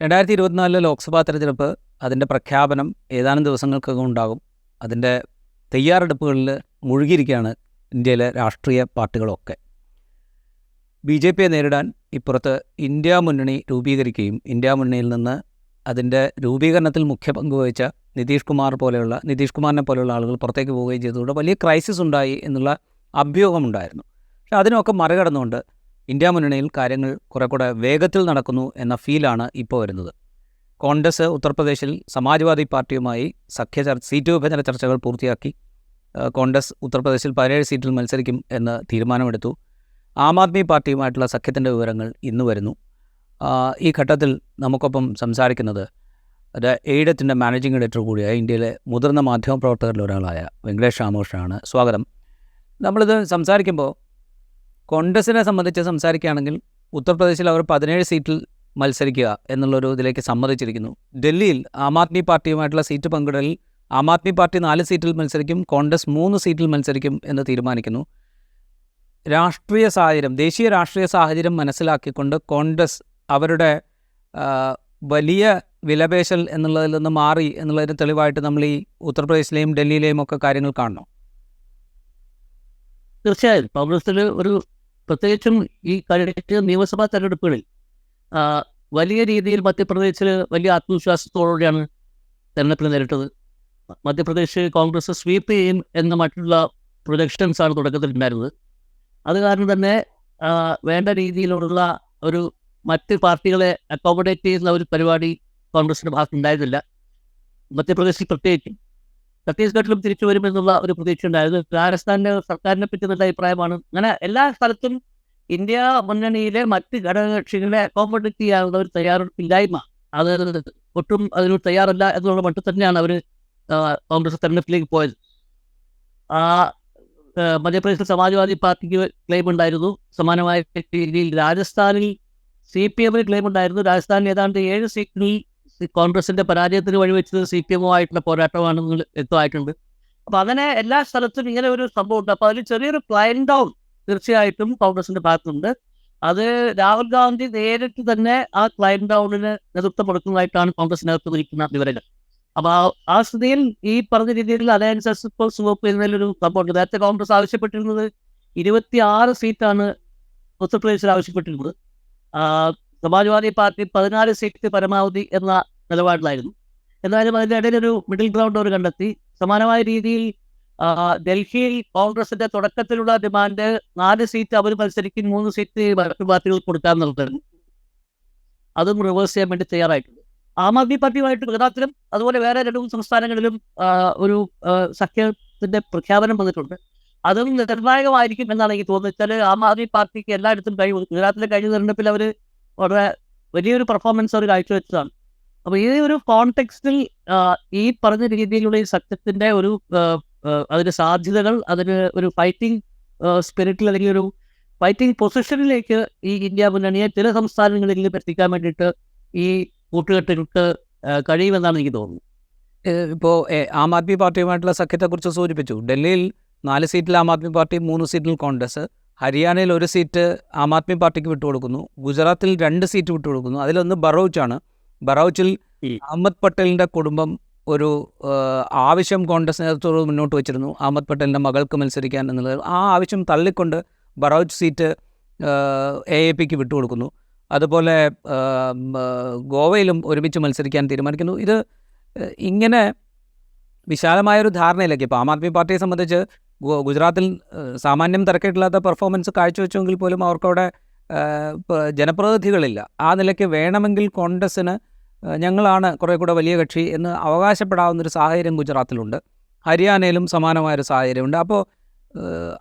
രണ്ടായിരത്തി ഇരുപത്തിനാലിലെ ലോക്സഭാ തെരഞ്ഞെടുപ്പ് അതിന്റെ പ്രഖ്യാപനം ഏതാനും ദിവസങ്ങൾക്കകം ഉണ്ടാകും. അതിന്റെ തയ്യാറെടുപ്പുകളിൽ മുഴുകിയിരിക്കുകയാണ് ഇന്ത്യയിലെ രാഷ്ട്രീയ പാർട്ടികളൊക്കെ. ബി ജെ പിയെ നേരിടാൻ ഇപ്പുറത്ത് ഇന്ത്യ മുന്നണി രൂപീകരിക്കുകയും ഇന്ത്യ മുന്നണിയിൽ നിന്ന് അതിന്റെ രൂപീകരണത്തിൽ മുഖ്യ പങ്ക് വഹിച്ച നിതീഷ് കുമാർ പോലെയുള്ള നിതീഷ് കുമാറിനെ പോലെയുള്ള ആളുകൾ പുറത്തേക്ക് പോവുകയും ചെയ്തതുകൊണ്ട് വലിയ ക്രൈസിസ് ഉണ്ടായി എന്നുള്ള അഭ്യൂഹമുണ്ടായിരുന്നു. പക്ഷെ അതിനൊക്കെ മറികടന്നുകൊണ്ട് ഇന്ത്യ മുന്നണിയിൽ കാര്യങ്ങൾ കുറെ കൂടെ വേഗത്തിൽ നടക്കുന്നു എന്ന ഫീലാണ് ഇപ്പോൾ വരുന്നത്. കോൺഗ്രസ് ഉത്തർപ്രദേശിൽ സമാജ്വാദി പാർട്ടിയുമായി സഖ്യ ചർ സീറ്റ് വിഭജന ചർച്ചകൾ പൂർത്തിയാക്കി. കോൺഗ്രസ് ഉത്തർപ്രദേശിൽ പതിനേഴ് സീറ്റിൽ മത്സരിക്കും എന്ന് തീരുമാനമെടുത്തു. ആം ആദ്മി പാർട്ടിയുമായിട്ടുള്ള സഖ്യത്തിന്റെ വിവരങ്ങൾ ഇന്ന് വരുന്നു. ഈ ഘട്ടത്തിൽ നമുക്കൊപ്പം സംസാരിക്കുന്നത് എയ്ഡത്തിന്റെ മാനേജിംഗ് എഡിറ്റർ കൂടിയായ ഇന്ത്യയിലെ മുതിർന്ന മാധ്യമപ്രവർത്തകരിൽ ഒരാളായ വെങ്കടേഷ് രാമകൃഷ്ണനാണ് സ്വാഗതം. നമ്മളിത് സംസാരിക്കുമ്പോൾ കോൺഗ്രസിനെ സംബന്ധിച്ച് സംസാരിക്കുകയാണെങ്കിൽ ഉത്തർപ്രദേശിൽ അവർ പതിനേഴ് സീറ്റിൽ മത്സരിക്കുക എന്നുള്ളൊരു ഇതിലേക്ക് സമ്മതിച്ചിരിക്കുന്നു. ഡൽഹിയിൽ ആം ആദ്മി പാർട്ടിയുമായിട്ടുള്ള സീറ്റ് പങ്കിടലിൽ ആം ആദ്മി പാർട്ടി നാല് സീറ്റിൽ മത്സരിക്കും കോൺഗ്രസ് മൂന്ന് സീറ്റിൽ മത്സരിക്കും എന്ന് തീരുമാനിക്കുന്നു. രാഷ്ട്രീയ സാഹചര്യം ദേശീയ രാഷ്ട്രീയ സാഹചര്യം മനസ്സിലാക്കിക്കൊണ്ട് കോൺഗ്രസ് അവരുടെ വലിയ വിലപേശൽ എന്നുള്ളതിൽ നിന്ന് മാറി എന്നുള്ളതിന് തെളിവായിട്ട് നമ്മൾ ഈ ഉത്തർപ്രദേശിലെയും ഡൽഹിയിലെയും ഒക്കെ കാര്യങ്ങൾ കാണണം. തീർച്ചയായും. കോൺഗ്രസിൽ ഒരു പ്രത്യേകിച്ചും ഈ കഴിഞ്ഞ നിയമസഭാ തെരഞ്ഞെടുപ്പുകളിൽ വലിയ രീതിയിൽ മധ്യപ്രദേശിൽ വലിയ ആത്മവിശ്വാസത്തോടെയാണ് തെരഞ്ഞെടുപ്പിൽ നേരിട്ടത്. മധ്യപ്രദേശ് കോൺഗ്രസ് സ്വീപ്പ് ചെയ്യും എന്ന മറ്റുള്ള പ്രൊജക്ഷൻസ് ആണ് തുടക്കത്തിൽ ഉണ്ടായിരുന്നത് അത് കാരണം തന്നെ വേണ്ട രീതിയിലുള്ള ഒരു മറ്റ് പാർട്ടികളെ അക്കോമഡേറ്റ് ചെയ്യുന്ന ഒരു പരിപാടി കോൺഗ്രസിന്റെ ഭാഗത്ത് ഉണ്ടായിരുന്നില്ല മധ്യപ്രദേശിൽ പ്രത്യേകിച്ചും. ഛത്തീസ്ഗഡിലും തിരിച്ചു വരുമെന്നുള്ള ഒരു പ്രതീക്ഷ ഉണ്ടായിരുന്നു. രാജസ്ഥാന്റെ സർക്കാരിനെ പറ്റി നല്ല അഭിപ്രായമാണ്. അങ്ങനെ എല്ലാ സ്ഥലത്തും ഇന്ത്യ മുന്നണിയിലെ മറ്റ് ഘടകകക്ഷികളെ അക്കോമഡേറ്റ് ചെയ്യാനുള്ള ഒരു തയ്യാറെടുപ്പില്ലായ്മ അത് ഒട്ടും അതിനോട് തയ്യാറല്ല എന്നുള്ള മട്ടിൽ തന്നെയാണ് അവർ കോൺഗ്രസ് തെരഞ്ഞെടുപ്പിലേക്ക് പോയത്. ആ മധ്യപ്രദേശിൽ സമാജ്വാദി പാർട്ടിക്ക് ക്ലെയിം ഉണ്ടായിരുന്നു. സമാനമായ രീതിയിൽ രാജസ്ഥാനിൽ സി പി എമ്മിന് ക്ലെയിം ഉണ്ടായിരുന്നു. രാജസ്ഥാനിൽ ഏതാണ്ട് ഏഴ് സീറ്റിൽ കോൺഗ്രസിന്റെ പരാജയത്തിന് വഴിവെച്ചത് സി പി എമ്മുമായിട്ടുള്ള പോരാട്ടമാണെന്ന് വ്യക്തമായിട്ടുണ്ട്. അപ്പൊ അങ്ങനെ എല്ലാ സ്ഥലത്തും ഇങ്ങനെ ഒരു സംഭവം ഉണ്ട് അപ്പൊ അതിൽ ചെറിയൊരു ക്ലൈൻ ഡൗൺ തീർച്ചയായിട്ടും കോൺഗ്രസിന്റെ ഭാഗത്തുണ്ട്. അത് രാഹുൽ ഗാന്ധി നേരിട്ട് തന്നെ ആ ക്ലൈൻ ഡൗണിന് നേതൃത്വം കൊടുക്കുന്നതായിട്ടാണ് കോൺഗ്രസിനകത്ത് നിൽക്കുന്ന വിവരങ്ങൾ. അപ്പൊ ആ- സ്ഥിതിയിൽ ഈ പറഞ്ഞ രീതിയിൽ അലയൻസസ് ഇപ്പോൾ സുവപ്പ് ചെയ്യുന്നതിലൊരു സംഭവമുണ്ട്. നേരത്തെ കോൺഗ്രസ് ആവശ്യപ്പെട്ടിരുന്നത് ഇരുപത്തി ആറ് സീറ്റാണ് ഉത്തർപ്രദേശിൽ ആവശ്യപ്പെട്ടിരുന്നത്. സമാജ്വാദി പാർട്ടി പതിനാല് സീറ്റ് പരമാവധി എന്ന നിലപാടിലായിരുന്നു. എന്നാലും അതിന്റെ ഇടയിൽ ഒരു മിഡിൽ ഗ്രൗണ്ട് അവർ കണ്ടെത്തി. സമാനമായ രീതിയിൽ ഡൽഹിയിൽ കോൺഗ്രസിന്റെ തുടക്കത്തിലുള്ള ഡിമാൻഡ് നാല് സീറ്റ് അവർ മത്സരിക്കും മൂന്ന് സീറ്റ് മറ്റു പാർട്ടികൾക്ക് കൊടുക്കാമെന്നുള്ളതായിരുന്നു അതും റിവേഴ്സ് ചെയ്യാൻ വേണ്ടി തയ്യാറായിട്ടുണ്ട്. ആം ആദ്മി പാർട്ടിയുമായിട്ട് ഗുജറാത്തിലും അതുപോലെ വേറെ രണ്ടു സംസ്ഥാനങ്ങളിലും ഒരു സഖ്യത്തിന്റെ പ്രഖ്യാപനം വന്നിട്ടുണ്ട്. അതും നിർണായകമായിരിക്കും എന്നാണ് എനിക്ക് തോന്നുന്നത്. വെച്ചാൽ ആം ആദ്മി പാർട്ടിക്ക് എല്ലായിടത്തും കഴിവ് ഗുജറാത്തിലെ കഴിഞ്ഞ തെരഞ്ഞെടുപ്പിൽ അവർ വളരെ വലിയൊരു പെർഫോമൻസ് അവർ കാഴ്ചവെച്ചതാണ് അപ്പൊ ഈ ഒരു കോണ്ടെക്സ്റ്റിൽ ഈ പറഞ്ഞ രീതിയിലുള്ള ഈ സത്യത്തിന്റെ ഒരു അതിന് സാധ്യതകൾ അതിന് ഒരു ഫൈറ്റിംഗ് സ്പിരിറ്റിൽ അല്ലെങ്കിൽ ഒരു ഫൈറ്റിംഗ് പൊസിഷനിലേക്ക് ഈ ഇന്ത്യ മുന്നണിയെ ചില സംസ്ഥാനങ്ങളിലേക്ക് എത്തിക്കാൻ വേണ്ടിയിട്ട് ഈ കൂട്ടുകെട്ടുകൾക്ക് കഴിയുമെന്നാണ് എനിക്ക് തോന്നുന്നത്. ഇപ്പോൾ ആം ആദ്മി പാർട്ടിയുമായിട്ടുള്ള സഖ്യത്തെക്കുറിച്ച് സൂചിപ്പിച്ചു. ഡൽഹിയിൽ നാല് സീറ്റിൽ ആം ആദ്മി പാർട്ടി മൂന്ന് സീറ്റിൽ കോൺഗ്രസ്. ഹരിയാനയിൽ ഒരു സീറ്റ് ആം ആദ്മി പാർട്ടിക്ക് വിട്ടുകൊടുക്കുന്നു. ഗുജറാത്തിൽ രണ്ട് സീറ്റ് വിട്ടുകൊടുക്കുന്നു. അതിലൊന്ന് ബറോച്ചാണ്. ബറോച്ചിൽ. അഹമ്മദ് പട്ടേലിന്റെ കുടുംബം ഒരു ആവശ്യം കോൺഗ്രസ് നേതൃത്വത്തോട് മുന്നോട്ട് വെച്ചിരുന്നു. അഹമ്മദ് പട്ടേലിന്റെ മകൾക്ക് മത്സരിക്കാൻ എന്നുള്ളത്. ആ ആവശ്യം തള്ളിക്കൊണ്ട് ബറോച്ച് സീറ്റ് എ എ പിക്ക് വിട്ടുകൊടുക്കുന്നു. അതുപോലെ ഗോവയിലും ഒരുമിച്ച് മത്സരിക്കാൻ തീരുമാനിക്കുന്നു. ഇത് ഇങ്ങനെ വിശാലമായൊരു ധാരണയിലേക്ക് ഇപ്പോൾ ആം ആദ്മി പാർട്ടിയെ സംബന്ധിച്ച് ഗുജറാത്തിൽ സാമാന്യം തിരക്കിട്ടില്ലാത്ത പെർഫോമൻസ് കാഴ്ചവെച്ചെങ്കിൽ പോലും അവർക്കവിടെ ജനപ്രതിനിധികളില്ല. ആ നിലയ്ക്ക് വേണമെങ്കിൽ കോൺഗ്രസ്സിന് ഞങ്ങളാണ് കുറേ കൂടെ വലിയ കക്ഷി എന്ന് അവകാശപ്പെടാവുന്നൊരു സാഹചര്യം ഗുജറാത്തിലുണ്ട്. ഹരിയാനയിലും സമാനമായൊരു സാഹചര്യമുണ്ട്. അപ്പോൾ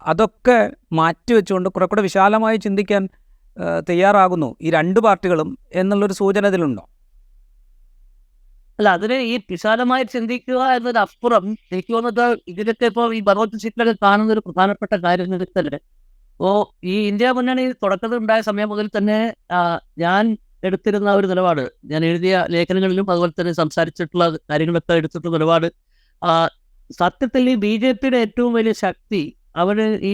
അതൊക്കെ മാറ്റിവെച്ചുകൊണ്ട് കുറെ കൂടെ വിശാലമായി ചിന്തിക്കാൻ തയ്യാറാകുന്നു ഈ രണ്ട് പാർട്ടികളും എന്നുള്ളൊരു സൂചന ഇതിലുണ്ടോ അല്ല അതിന് ഈ വിശാലമായി ചിന്തിക്കുക എന്നതിനപ്പുറം എനിക്ക് തോന്നുന്നത് ഇതിലൊക്കെ ഇപ്പോൾ ഈ ഭഗവത് സിറ്റിലൊക്കെ കാണുന്ന ഒരു പ്രധാനപ്പെട്ട കാര്യം വെച്ചാൽ ഓ ഈ ഇന്ത്യ മുന്നണി തുടക്കത്തിൽ ഉണ്ടായ സമയം മുതൽ തന്നെ ഞാൻ എടുത്തിരുന്ന ഒരു നിലപാട് ഞാൻ എഴുതിയ ലേഖനങ്ങളിലും അതുപോലെ തന്നെ സംസാരിച്ചിട്ടുള്ള കാര്യങ്ങളൊക്കെ എടുത്തിട്ടുള്ള നിലപാട് സത്യത്തിൽ ഈ ബി ജെ പിയുടെ ഏറ്റവും വലിയ ശക്തി അവർ ഈ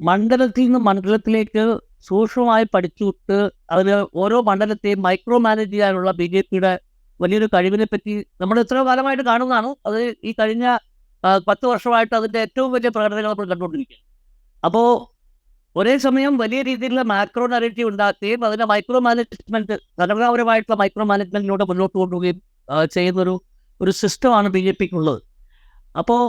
മണ്ഡലത്തിൽ നിന്ന് മണ്ഡലത്തിലേക്ക് സൂക്ഷ്മമായി പഠിച്ചുവിട്ട് അതിന് ഓരോ മണ്ഡലത്തെയും മൈക്രോ മാനേജ് ചെയ്യാനുള്ള ബി ജെ പിയുടെ വലിയൊരു കഴിവിനെ പറ്റി നമ്മൾ എത്രയോ കാലമായിട്ട് കാണുന്നതാണ്. അത് ഈ കഴിഞ്ഞ പത്ത് വർഷമായിട്ട് അതിന്റെ ഏറ്റവും വലിയ പ്രകടനങ്ങൾ നമ്മൾ കണ്ടുകൊണ്ടിരിക്കുക അപ്പോൾ ഒരേ സമയം വലിയ രീതിയിലുള്ള മാക്രോ നറേറ്റീവ് ഉണ്ടാക്കുകയും അതിന്റെ മൈക്രോ മാനേജ്മെന്റ് ഘടനാപരമായിട്ടുള്ള മൈക്രോ മാനേജ്മെന്റിലൂടെ മുന്നോട്ട് കൊണ്ടുപോവുകയും ചെയ്യുന്നൊരു ഒരു സിസ്റ്റമാണ് ബി ജെ പിക്ക് ഉള്ളത് അപ്പോൾ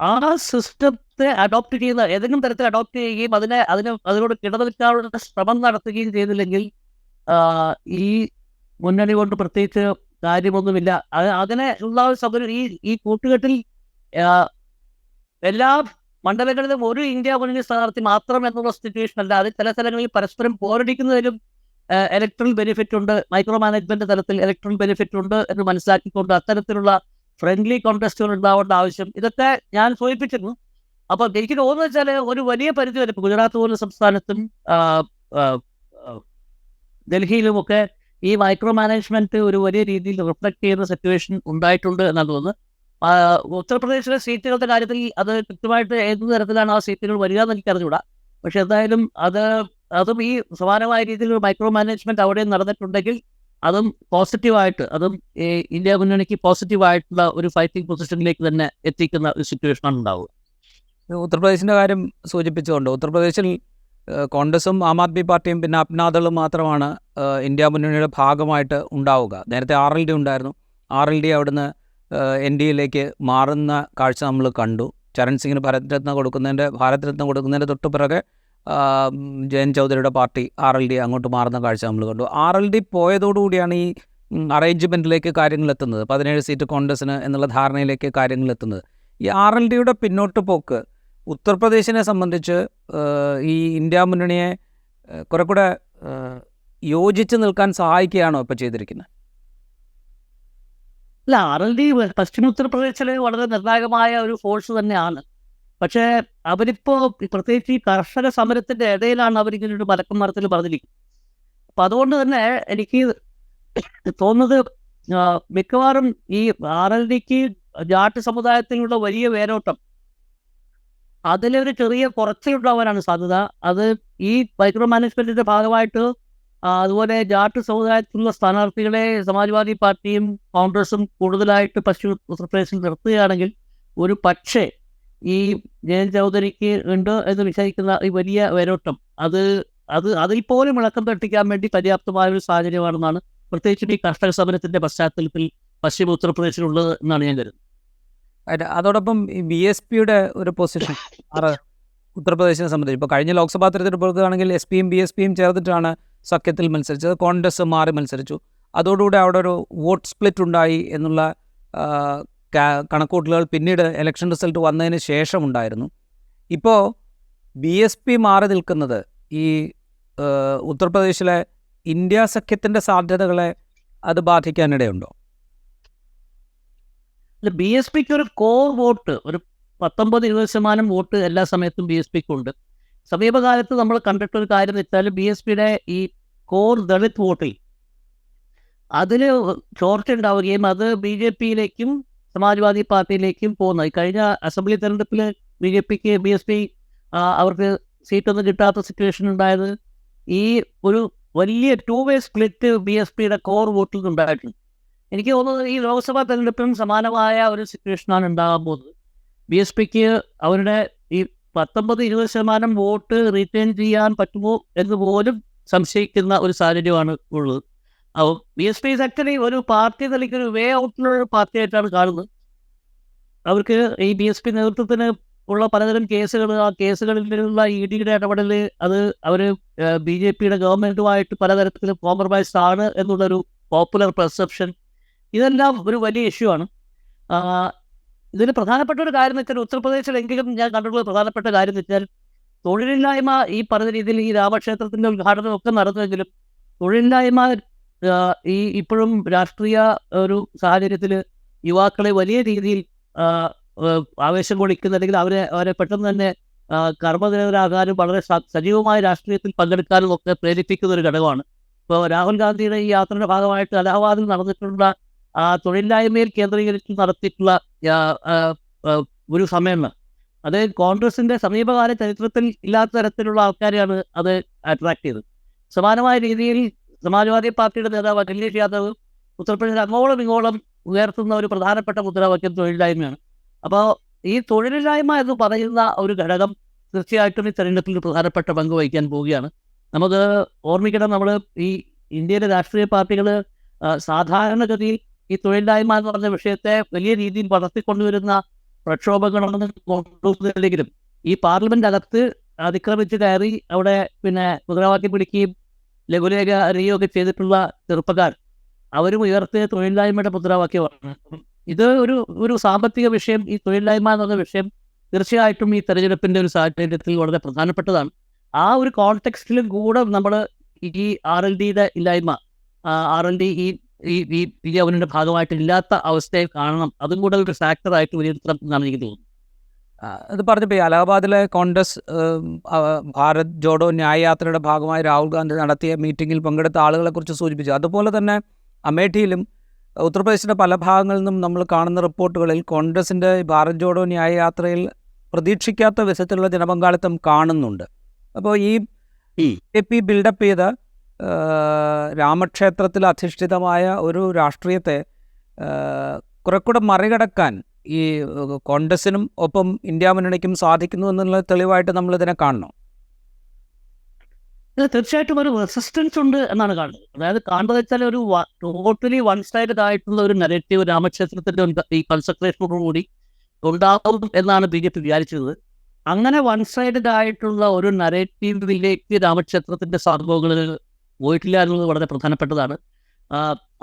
ആ സിസ്റ്റത്തെ അഡോപ്റ്റ് ചെയ്യുന്ന ഏതെങ്കിലും തരത്തിൽ അഡോപ്റ്റ് ചെയ്യുകയും അതിനെ അതിന് അതിനോട് കിടനിൽക്കാനുള്ള ശ്രമം നടത്തുകയും ചെയ്തില്ലെങ്കിൽ ഈ മുന്നണി കൊണ്ട് പ്രത്യേകിച്ച് കാര്യമൊന്നുമില്ല. അത് അതിനെ ഉള്ള സൗകര്യം ഈ ഈ കൂട്ടുകെട്ടിൽ എല്ലാ മണ്ഡലങ്ങളിലും ഒരു ഇന്ത്യ മുന്നണി സ്ഥാനാർത്ഥി മാത്രം എന്നുള്ള സിറ്റുവേഷൻ അല്ല. അത് ചില സ്ഥലങ്ങളിൽ പരസ്പരം പോരടിക്കുന്നതിലും ഇലക്ട്രൽ ബെനിഫിറ്റ് ഉണ്ട്. മൈക്രോ മാനേജ്മെന്റ് തലത്തിൽ ഇലക്ട്രൽ ബെനിഫിറ്റ് ഉണ്ട് എന്ന് മനസ്സിലാക്കിക്കൊണ്ട് അത്തരത്തിലുള്ള ഫ്രണ്ട്ലി കോൺടെസ്റ്റുകൾ ഉണ്ടാവേണ്ട ആവശ്യം. ഇതൊക്കെ ഞാൻ സൂചിപ്പിച്ചിരുന്നു. അപ്പൊ എനിക്ക് തോന്നുന്നു വെച്ചാൽ ഒരു വലിയ പരിധി വരെ ഗുജറാത്ത് പോലുള്ള സംസ്ഥാനത്തും ഡൽഹിയിലുമൊക്കെ ഈ മൈക്രോ മാനേജ്മെന്റ് ഒരു വലിയ രീതിയിൽ റിഫ്ലക്ട് ചെയ്യുന്ന സിറ്റുവേഷൻ ഉണ്ടായിട്ടുണ്ട് എന്നാണ് തോന്നുന്നത്. ഉത്തർപ്രദേശിലെ സീറ്റുകളുടെ കാര്യത്തിൽ അത് കൃത്യമായിട്ട് ഏത് തരത്തിലാണ് ആ സീറ്റുകൾ വരിക എന്ന് എനിക്ക് അറിഞ്ഞുകൂടാ. പക്ഷെ എന്തായാലും അത് അതും ഈ സമാനമായ രീതിയിൽ മൈക്രോ മാനേജ്മെന്റ് അവിടെ നടന്നിട്ടുണ്ടെങ്കിൽ അതും പോസിറ്റീവായിട്ട് അതും ഇന്ത്യ മുന്നണിക്ക് പോസിറ്റീവായിട്ടുള്ള ഒരു ഫൈറ്റിംഗ് പൊസിഷനിലേക്ക് തന്നെ എത്തിക്കുന്ന ഒരു സിറ്റുവേഷനാണ് ഉണ്ടാവുക. ഉത്തർപ്രദേശിന്റെ കാര്യം സൂചിപ്പിച്ചുകൊണ്ട് ഉത്തർപ്രദേശിൽ കോൺഗ്രസും ആം ആദ്മി പാർട്ടിയും പിന്നെ അപ്നാദളും മാത്രമാണ് ഇന്ത്യ മുന്നണിയുടെ ഭാഗമായിട്ട് ഉണ്ടാവുക. നേരത്തെ ആർ എൽ ഡി ഉണ്ടായിരുന്നു. ആർ എൽ ഡി അവിടുന്ന് എൻ ഡി എയിലേക്ക് മാറുന്ന കാഴ്ച നമ്മൾ കണ്ടു. ചരൺ സിംഗിന് ഭാരത് രത്ന കൊടുക്കുന്നതിന്റെ ഭാരത് രത്ന കൊടുക്കുന്നതിന്റെ തൊട്ട് പിറകെ ജയൻ ചൗധരിയുടെ പാർട്ടി ആർ എൽ ഡി അങ്ങോട്ട് മാറുന്ന കാഴ്ച നമ്മൾ കണ്ടു. ആർ എൽ ഡി പോയതോടുകൂടിയാണ് ഈ അറേഞ്ച്മെന്റിലേക്ക് കാര്യങ്ങൾ എത്തുന്നത്. പതിനേഴ് സീറ്റ് കോൺഗ്രസ്സിന് എന്നുള്ള ധാരണയിലേക്ക് കാര്യങ്ങൾ എത്തുന്നത്. ഈ ആർ എൽ ഡിയുടെ പിന്നോട്ട് പോക്ക് ഉത്തർപ്രദേശിനെ സംബന്ധിച്ച് ഈ ഇന്ത്യ മുന്നണിയെ കുറെ കൂടെ യോജിച്ച് നിൽക്കാൻ സഹായിക്കുകയാണോ ഇപ്പോൾ ചെയ്തിരിക്കുന്നത്? അല്ല ആർ എൽ ഡി പശ്ചിമ ഉത്തർപ്രദേശിലെ വളരെ നിർണായകമായ ഒരു ഫോഴ്സ് തന്നെയാണ്. പക്ഷേ അവരിപ്പോ പ്രത്യേകിച്ച് ഈ കർഷക സമരത്തിന്റെ ഇടയിലാണ് അവരിങ്ങനെ ഒരു മലക്കം മരത്തിൽ പറഞ്ഞിരിക്കുന്നത്. അപ്പൊ അതുകൊണ്ട് തന്നെ എനിക്ക് തോന്നുന്നത് മിക്കവാറും ഈ ആർ എൽ ഡിക്ക് ജാട്ട് സമുദായത്തിലുള്ള വലിയ വേരോട്ടം അതിലൊരു ചെറിയ കുറച്ചേ ഉണ്ടാവാനാണ് സാധ്യത അത് ഈ മൈക്രോ മാനേജ്മെന്റിന്റെ ഭാഗമായിട്ട് അതുപോലെ ജാട്ട് സമുദായത്തിലുള്ള സ്ഥാനാർത്ഥികളെ സമാജ്വാദി പാർട്ടിയും കോൺഗ്രസും കൂടുതലായിട്ട് പശ്ചിമ ഉത്തർപ്രദേശിൽ നിർത്തുകയാണെങ്കിൽ ഒരു പക്ഷേ ഈ ജയൻ ചൗധരിക്ക് ഉണ്ട് എന്ന് വിചാരിക്കുന്ന ഈ വലിയ വേരോട്ടം. അത് അത് അതിൽ പോലും ഇളക്കം തട്ടിക്കാൻ വേണ്ടി പര്യാപ്തമായ ഒരു സാഹചര്യമാണെന്നാണ് പ്രത്യേകിച്ചും ഈ കർഷക സമരത്തിന്റെ പശ്ചാത്തലത്തിൽ പശ്ചിമ ഉത്തർപ്രദേശിലുള്ളത് എന്നാണ് ഞാൻ കരുതുന്നത്. അതോടൊപ്പം ഈ ബി എസ് പിയുടെ ഒരു പൊസിഷൻ ഉത്തർപ്രദേശിനെ സംബന്ധിച്ച്. ഇപ്പോൾ കഴിഞ്ഞ ലോക്സഭാ തെരഞ്ഞെടുപ്പ് എടുക്കുകയാണെങ്കിൽ എസ് പിയും ബി എസ് പിയും ചേർത്തിട്ടാണ് സഖ്യത്തിൽ മത്സരിച്ചത്. കോൺഗ്രസ് മാറി മത്സരിച്ചു. അതോടുകൂടി അവിടെ ഒരു വോട്ട് സ്പ്ലിറ്റ് ഉണ്ടായി എന്നുള്ള കണക്കൂട്ടലുകൾ പിന്നീട് ഇലക്ഷൻ റിസൾട്ട് വന്നതിന് ശേഷം ഉണ്ടായിരുന്നു ഇപ്പോൾ ബി എസ് പി മാറി നിൽക്കുന്നത് ഈ ഉത്തർപ്രദേശിലെ ഇന്ത്യ സഖ്യത്തിന്റെ സാധ്യതകളെ അത് ബാധിക്കാനിടയുണ്ടോ? ബി എസ് പിക്ക് ഒരു കോർ വോട്ട് ഒരു പത്തൊമ്പത് ഇരുപത് ശതമാനം വോട്ട് എല്ലാ സമയത്തും ബി എസ് പിക്ക് ഉണ്ട്. സമീപകാലത്ത് നമ്മൾ കണ്ടിട്ടൊരു കാര്യം എന്ന് വെച്ചാൽ ബി എസ് പിയുടെ ഈ കോർ ദളിത് വോട്ടിൽ അതിൽ ചോർച്ച ഉണ്ടാവുകയും അത് ബി ജെ പിയിലേക്കും സമാജ്വാദി പാർട്ടിയിലേക്കും പോകുന്നു. കഴിഞ്ഞ അസംബ്ലി തെരഞ്ഞെടുപ്പിൽ ബി ജെ പിക്ക് ബി എസ് പി അവർക്ക് സീറ്റൊന്നും കിട്ടാത്ത സിറ്റുവേഷൻ ഉണ്ടായത് ഈ ഒരു വലിയ two way split B S പിയുടെ കോർ വോട്ടിൽ നിന്നുണ്ടായിട്ടുണ്ട്. എനിക്ക് തോന്നുന്നത് ഈ ലോക്സഭാ തെരഞ്ഞെടുപ്പിലും സമാനമായ ഒരു സിറ്റുവേഷനാണ് ഉണ്ടാകാൻ പോകുന്നത്. ബി എസ് പിക്ക് അവരുടെ ഈ പത്തൊമ്പത് ഇരുപത് ശതമാനം വോട്ട് റീറ്റെയിൻ ചെയ്യാൻ പറ്റുമോ എന്ന് പോലും സംശയിക്കുന്ന ഒരു സാഹചര്യമാണ് ഉള്ളത്. അപ്പോൾ ബി എസ് പി ആക്ച്വലി ഒരു പാർട്ടി നിലയ്ക്ക് ഒരു വേ ഔട്ടിലുള്ള ഒരു പാർട്ടിയായിട്ടാണ് കാണുന്നത്. അവർക്ക് ഈ ബി എസ് പി നേതൃത്വത്തിന് ഉള്ള പലതരം കേസുകൾ ആ കേസുകളിലുള്ള ഇ ഡിയുടെ ഇടപെടൽ അത് അവർ ബി ജെ പിയുടെ ഗവൺമെന്റുമായിട്ട് പലതരത്തിൽ കോംപ്രമൈസ് ആണ് എന്നുള്ളൊരു പോപ്പുലർ പെർസെപ്ഷൻ ഇതെല്ലാം ഒരു വലിയ ഇഷ്യൂ ആണ്. ഇതിന് പ്രധാനപ്പെട്ട ഒരു കാര്യം എന്ന് വെച്ചാൽ ഉത്തർപ്രദേശിലെങ്കിലും ഞാൻ കണ്ടിട്ടുള്ള പ്രധാനപ്പെട്ട കാര്യം എന്ന് വെച്ചാൽ തൊഴിലില്ലായ്മ ഈ പറഞ്ഞ രീതിയിൽ ഈ രാമക്ഷേത്രത്തിന്റെ ഉദ്ഘാടനം ഒക്കെ നടന്നുവെങ്കിലും തൊഴിലില്ലായ്മ ഈ ഇപ്പോഴും രാഷ്ട്രീയ ഒരു സാഹചര്യത്തിൽ യുവാക്കളെ വലിയ രീതിയിൽ ആവേശം കൊള്ളിക്കുന്ന അല്ലെങ്കിൽ അവരെ അവരെ പെട്ടെന്ന് തന്നെ കർമ്മനിരതരാകാനും വളരെ സജീവമായ രാഷ്ട്രീയത്തിൽ പങ്കെടുക്കാനും ഒക്കെ പ്രേരിപ്പിക്കുന്ന ഒരു ഘടകമാണ്. ഇപ്പോൾ രാഹുൽ ഗാന്ധിയുടെ ഈ യാത്രയുടെ ഭാഗമായിട്ട് അലഹബാദിൽ നടന്നിട്ടുള്ള തൊഴിലില്ലായ്മയിൽ കേന്ദ്രീകരിച്ച് നടത്തിയിട്ടുള്ള ഒരു സമ്മേളനം. അത് കോൺഗ്രസിന്റെ സമീപകാല ചരിത്രത്തിൽ ഇല്ലാത്ത തരത്തിലുള്ള ആൾക്കാരെയാണ് അത് അട്രാക്ട് ചെയ്തത്. സമാനമായ രീതിയിൽ സമാജ്വാദി പാർട്ടിയുടെ നേതാവ് അഖിലേഷ് യാദവ് ഉത്തർപ്രദേശിൽ അങ്ങോളം ഇങ്ങോളം ഉയർത്തുന്ന ഒരു പ്രധാനപ്പെട്ട മുദ്രാവാക്യം തൊഴിലില്ലായ്മയാണ്. അപ്പോൾ ഈ തൊഴിലില്ലായ്മ എന്ന് പറയുന്ന ഒരു ഘടകം തീർച്ചയായിട്ടും ഈ തെരഞ്ഞെടുപ്പിൽ പ്രധാനപ്പെട്ട പങ്ക് വഹിക്കാൻ പോവുകയാണ്. നമുക്ക് ഓർമ്മിക്കണം നമ്മൾ ഈ ഇന്ത്യയിലെ രാഷ്ട്രീയ പാർട്ടികൾ സാധാരണഗതിയിൽ ഈ തൊഴിലില്ലായ്മ എന്ന് പറഞ്ഞ വിഷയത്തെ വലിയ രീതിയിൽ വളർത്തിക്കൊണ്ടുവരുന്ന കൊണ്ടുവന്നില്ലെങ്കിലും ഈ പാർലമെന്റ് അകത്ത് അതിക്രമിച്ച് കയറി അവിടെ പിന്നെ മുദ്രാവാക്യം പിടിക്കുകയും ലഘുലേഖ അറിയുകയൊക്കെ ചെയ്തിട്ടുള്ള ചെറുപ്പക്കാർ അവരും ഉയർത്തിയ തൊഴിലില്ലായ്മയുടെ മുദ്രാവാക്യമാണ്. ഇത് ഒരു ഒരു സാമ്പത്തിക വിഷയം ഈ തൊഴിലില്ലായ്മ എന്ന വിഷയം തീർച്ചയായിട്ടും ഈ തെരഞ്ഞെടുപ്പിന്റെ ഒരു സാഹചര്യത്തിൽ വളരെ പ്രധാനപ്പെട്ടതാണ്. ആ ഒരു കോൺടെക്സ്റ്റിലും കൂടെ നമ്മൾ ഈ ആർ എൽ ഡിയുടെ ഇല്ലായ്മ ആർ എൽ ഡി ഈ ഈ ഈ പി അവനിന്റെ ഭാഗമായിട്ട് ഇല്ലാത്ത അവസ്ഥയെ കാണണം. അതും കൂടെ ഒരു ഫാക്ടറായിട്ട് വിലയിരുത്തണം എന്നാണ് എനിക്ക് തോന്നുന്നത്. അത് ഇത് പറഞ്ഞപ്പോൾ ഈ അലഹബാദിലെ കോൺഗ്രസ് ഭാരത് ജോഡോ ന്യായ യാത്രയുടെ ഭാഗമായി രാഹുൽ ഗാന്ധി നടത്തിയ മീറ്റിംഗിൽ പങ്കെടുത്ത ആളുകളെക്കുറിച്ച് സൂചിപ്പിച്ചു. അതുപോലെ തന്നെ അമേഠിയിലും ഉത്തർപ്രദേശിന്റെ പല ഭാഗങ്ങളിൽ നിന്നും നമ്മൾ കാണുന്ന റിപ്പോർട്ടുകളിൽ കോൺഗ്രസിന്റെ ഭാരത് ജോഡോ ന്യായ യാത്രയിൽ പ്രതീക്ഷിക്കാത്ത വിധത്തിലുള്ള ജനപങ്കാളിത്തം കാണുന്നുണ്ട്. അപ്പോൾ ഈ പി ബിൽഡപ്പ് ചെയ്ത രാമക്ഷേത്രത്തിൽ അധിഷ്ഠിതമായ ഒരു രാഷ്ട്രീയത്തെ കുറെക്കൂടെ മറികടക്കാൻ ഈ കോൺഗ്രസിനും ഒപ്പം ഇന്ത്യ മുന്നണിക്കും സാധിക്കുന്നു എന്നുള്ള തെളിവായിട്ട് നമ്മൾ ഇതിനെ കാണണം തീർച്ചയായിട്ടും ഒരു റെസിസ്റ്റൻസ് ഉണ്ട് എന്നാണ് കാണുന്നത്. അതായത് കാണുന്നത് വെച്ചാൽ ഒരു ടോട്ടലി വൺ സൈഡഡ് ആയിട്ടുള്ള ഒരു നെഗറ്റീവ് രാമക്ഷേത്രത്തിന്റെ ഈ കൺസെൻട്രേഷനോടുകൂടി ഉണ്ടാവും എന്നാണ് ബി ജെ പി വിചാരിച്ചത്. അങ്ങനെ വൺ സൈഡഡ് ആയിട്ടുള്ള ഒരു നരേറ്റീവിലേക്ക് രാമക്ഷേത്രത്തിന്റെ സംഭവങ്ങളിൽ പോയിട്ടില്ല എന്നുള്ളത് വളരെ പ്രധാനപ്പെട്ടതാണ്.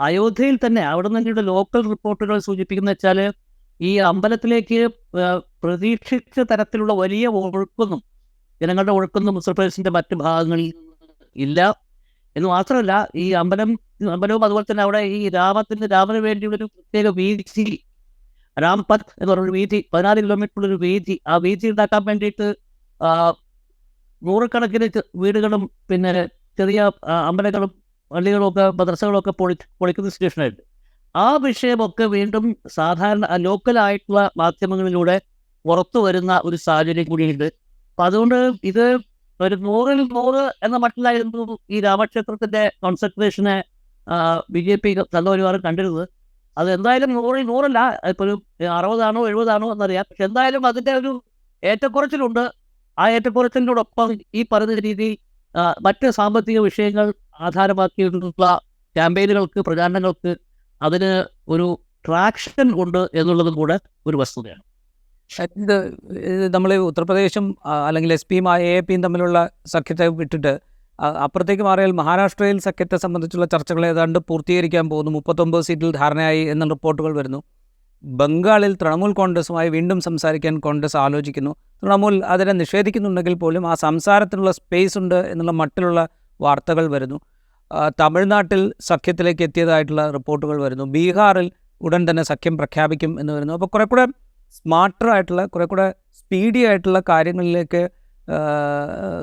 അയോധ്യയിൽ തന്നെ അവിടെ നിന്നുള്ള ലോക്കൽ റിപ്പോർട്ടുകൾ സൂചിപ്പിക്കുന്ന വെച്ചാൽ ഈ അമ്പലത്തിലേക്ക് പ്രതീക്ഷിച്ച തരത്തിലുള്ള വലിയ ഒഴുക്കൊന്നും ജനങ്ങളുടെ ഒഴുക്കൊന്നും ഉത്തർപ്രദേശിന്റെ മറ്റു ഭാഗങ്ങളിൽ ഇല്ല. എന്ന് മാത്രമല്ല ഈ അമ്പലം അമ്പലവും അതുപോലെ തന്നെ അവിടെ ഈ രാമത്തിന് രാമന് വേണ്ടിയുള്ള ഒരു പ്രത്യേക വീതി രാംപത്ത് എന്ന് പറഞ്ഞൊരു വീതി പതിനാല് കിലോമീറ്റർ ഒരു വീതി ആ വീതി ഉണ്ടാക്കാൻ വേണ്ടിയിട്ട് നൂറുകണക്കിന് വീടുകളും പിന്നെ ചെറിയ അമ്പലങ്ങളും പള്ളികളും ഒക്കെ മദ്രസകളും ഒക്കെ പൊളി പൊളിക്കുന്ന സിറ്റുവേഷനായിട്ട് ആ വിഷയമൊക്കെ വീണ്ടും സാധാരണ ലോക്കലായിട്ടുള്ള മാധ്യമങ്ങളിലൂടെ പുറത്തു വരുന്ന ഒരു സാഹചര്യം കൂടിയുണ്ട്. അപ്പൊ അതുകൊണ്ട് ഇത് ഒരു നൂറിൽ നൂറ് എന്ന മട്ടിലായിരുന്നു ഈ രാമക്ഷേത്രത്തിന്റെ കോൺസെൻട്രേഷനെ ബി ജെ പി നല്ലൊരുപാട് കണ്ടിരുന്നത്. അത് എന്തായാലും നൂറിൽ നൂറല്ല ഇപ്പൊ ഒരു അറുപതാണോ എഴുപതാണോ എന്നറിയാം. പക്ഷെ എന്തായാലും അതിന്റെ ഒരു ഏറ്റക്കുറച്ചിലുണ്ട്. ആ ഏറ്റക്കുറച്ചിലിനോടൊപ്പം ഈ രീതിയിൽ ആ, മറ്റ് സാമ്പത്തിക വിഷയങ്ങൾ ആധാരമാക്കിയിട്ടുള്ള ക്യാമ്പയിനുകൾക്ക് പ്രചാരണങ്ങൾക്ക് അതിന് ഒരു ട്രാക്ഷൻ ഉണ്ട് എന്നുള്ളതും കൂടെ ഒരു വസ്തുതയാണ്. ഇത് നമ്മൾ ഉത്തർപ്രദേശും അല്ലെങ്കിൽ എസ് പിയും എ പിയും തമ്മിലുള്ള സഖ്യത്തെ വിട്ടിട്ട് അപ്പുറത്തേക്ക് മാറിയാൽ മഹാരാഷ്ട്രയിൽ സഖ്യത്തെ സംബന്ധിച്ചുള്ള ചർച്ചകൾ ഏതാണ്ട് പൂർത്തീകരിക്കാൻ പോകുന്നു. മുപ്പത്തൊമ്പത് സീറ്റിൽ ധാരണയായി എന്ന റിപ്പോർട്ടുകൾ വരുന്നു. ബംഗാളിൽ തൃണമൂൽ കോൺഗ്രസുമായി വീണ്ടും സംസാരിക്കാൻ കോൺഗ്രസ് ആലോചിക്കുന്നു. തൃണമൂൽ അതിനെ നിഷേധിക്കുന്നുണ്ടെങ്കിൽ പോലും ആ സംസാരത്തിനുള്ള സ്പേസ് ഉണ്ട് എന്നുള്ള മട്ടിലുള്ള വാർത്തകൾ വരുന്നു. തമിഴ്നാട്ടിൽ സഖ്യത്തിലേക്ക് എത്തിയതായിട്ടുള്ള റിപ്പോർട്ടുകൾ വരുന്നു. ബീഹാറിൽ ഉടൻ തന്നെ സഖ്യം പ്രഖ്യാപിക്കും എന്ന് വരുന്നു. അപ്പോൾ കുറെ കൂടെ സ്മാർട്ടർ ആയിട്ടുള്ള കുറെ കൂടെ സ്പീഡി ആയിട്ടുള്ള കാര്യങ്ങളിലേക്ക്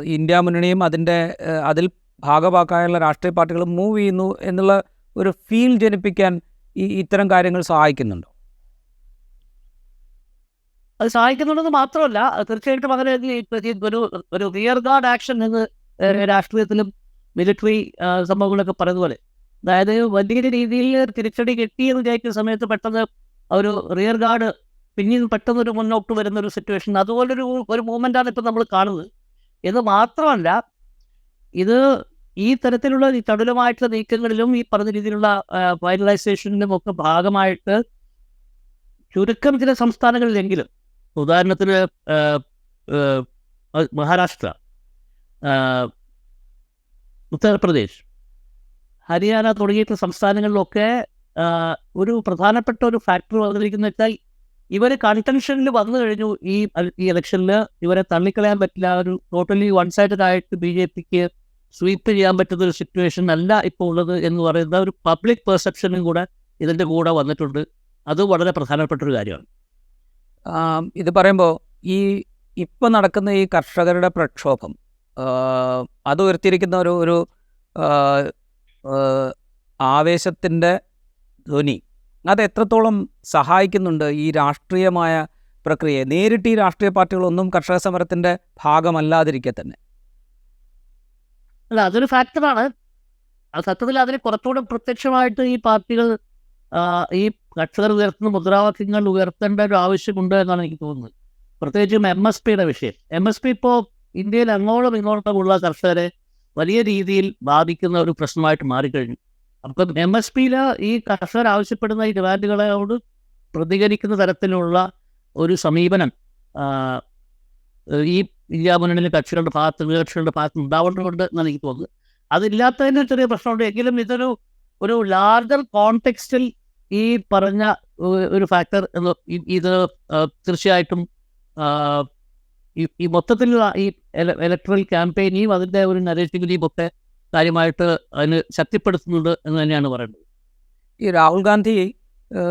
ഇന്ത്യ മുന്നണിയും അതിന്റെ അതിൽ ഭാഗഭാക്കായുള്ള രാഷ്ട്രീയ പാർട്ടികളും മൂവ് ചെയ്യുന്നു എന്നുള്ള ഒരു ഫീൽ ജനിപ്പിക്കാൻ ഈ ഇത്തരം കാര്യങ്ങൾ സഹായിക്കുന്നുണ്ടോ. അത് സഹായിക്കുന്നുണ്ടെന്ന് മാത്രമല്ല തീർച്ചയായിട്ടും അങ്ങനെ ഒരു ഒരു റിയർ ഗാർഡ് ആക്ഷൻ എന്ന് രാഷ്ട്രീയത്തിലും മിലിറ്ററി സംഭവങ്ങളൊക്കെ പറയുന്ന പോലെ. അതായത് വലിയ രീതിയിൽ തിരിച്ചടി കിട്ടി എന്ന് വിചാരിക്കുന്ന സമയത്ത് പെട്ടെന്ന് ഒരു റിയർ ഗാർഡ് പിന്നീട് പെട്ടെന്ന് ഒരു മുന്നോട്ട് വരുന്ന ഒരു സിറ്റുവേഷൻ അതുപോലൊരു ഒരു മൂവ്മെന്റാണ് ഇപ്പം നമ്മൾ കാണുന്നത്. എന്ന് മാത്രമല്ല ഇത് ഈ തരത്തിലുള്ള ഈ തടുലമായിട്ടുള്ള നീക്കങ്ങളിലും ഈ പറഞ്ഞ രീതിയിലുള്ള ഫൈനലൈസേഷനിലും ഒക്കെ ഭാഗമായിട്ട് ചുരുക്കം ചില സംസ്ഥാനങ്ങളിലെങ്കിലും ഉദാഹരണത്തിന് മഹാരാഷ്ട്ര ഉത്തർപ്രദേശ് ഹരിയാന തുടങ്ങിയിട്ടുള്ള സംസ്ഥാനങ്ങളിലൊക്കെ ഒരു പ്രധാനപ്പെട്ട ഒരു ഫാക്ടർ വന്നിരിക്കുന്ന വെച്ചാൽ ഇവർ കൺടെൻഷനിൽ വന്നു കഴിഞ്ഞു ഈ ഈ ഇലക്ഷനിൽ ഇവരെ തള്ളിക്കളയാൻ പറ്റില്ല. ഒരു ടോട്ടലി വൺ സൈഡഡ് ആയിട്ട് ബി ജെ പിക്ക് സ്വീപ്പ് ചെയ്യാൻ പറ്റുന്ന ഒരു സിറ്റുവേഷൻ അല്ല ഇപ്പോൾ ഉള്ളത് എന്ന് പറയുന്ന ഒരു പബ്ലിക് പെർസെപ്ഷനും കൂടെ ഇതിന്റെ കൂടെ വന്നിട്ടുണ്ട്. അത് വളരെ പ്രധാനപ്പെട്ട ഒരു കാര്യമാണ്. ഇത് പറയുമ്പോൾ ഈ ഇപ്പം നടക്കുന്ന ഈ കർഷകരുടെ പ്രക്ഷോഭം അത് ഉയർത്തിയിരിക്കുന്ന ഒരു ഒരു ആവേശത്തിന്റെ ധ്വനി അത് എത്രത്തോളം സഹായിക്കുന്നുണ്ട് ഈ രാഷ്ട്രീയമായ പ്രക്രിയയെ? നേരിട്ട് ഈ രാഷ്ട്രീയ പാർട്ടികളൊന്നും കർഷക സമരത്തിന്റെ ഭാഗമല്ലാതിരിക്കെ തന്നെ. അല്ല അതൊരു ഫാക്ടറാണ്. സത്യത്തിൽ അതിന് കുറച്ചുകൂടെ പ്രത്യക്ഷമായിട്ട് ഈ പാർട്ടികൾ ഈ കർഷകർ ഉയർത്തുന്ന മുദ്രാവാക്യങ്ങൾ ഉയർത്തേണ്ട ഒരു ആവശ്യമുണ്ട് എന്നാണ് എനിക്ക് തോന്നുന്നത്. പ്രത്യേകിച്ചും എം എസ് പിയുടെ വിഷയം. എം എസ് പി ഇപ്പോൾ ഇന്ത്യയിൽ അങ്ങോളം ഇങ്ങോട്ടുമുള്ള കർഷകരെ വലിയ രീതിയിൽ ബാധിക്കുന്ന ഒരു പ്രശ്നമായിട്ട് മാറിക്കഴിഞ്ഞു. അപ്പം എം എസ് പിയിൽ ഈ കർഷകർ ആവശ്യപ്പെടുന്ന ഈ ഡിമാൻഡുകളോട് പ്രതികരിക്കുന്ന തരത്തിലുള്ള ഒരു സമീപനം ഈ ഇന്ത്യ മുന്നണിയിലെ കക്ഷികളുടെ ഭാഗത്ത് കക്ഷികളുടെ ഭാഗത്ത് ഉണ്ടാവേണ്ടതുണ്ട് എന്നാണ് എനിക്ക് തോന്നുന്നത്. അതില്ലാത്തതിന് ചെറിയ പ്രശ്നമുണ്ട്. എങ്കിലും ഇതൊരു ഒരു ലാർജർ കോണ്ടെക്സ്റ്റിൽ ഈ പറഞ്ഞ ഒരു ഫാക്ടർ ഇത് തീർച്ചയായിട്ടും ഈ മൊത്തത്തിലുള്ള ഈ ഇലക്ട്രൽ ക്യാമ്പയിനെയും അതിന്റെ ഒരു നരേറ്റീവിനെയും ഒക്കെ കാര്യമായിട്ട് അതിന് ശക്തിപ്പെടുത്തുന്നുണ്ട് എന്ന് തന്നെയാണ് പറയുന്നത്. ഈ രാഹുൽ ഗാന്ധി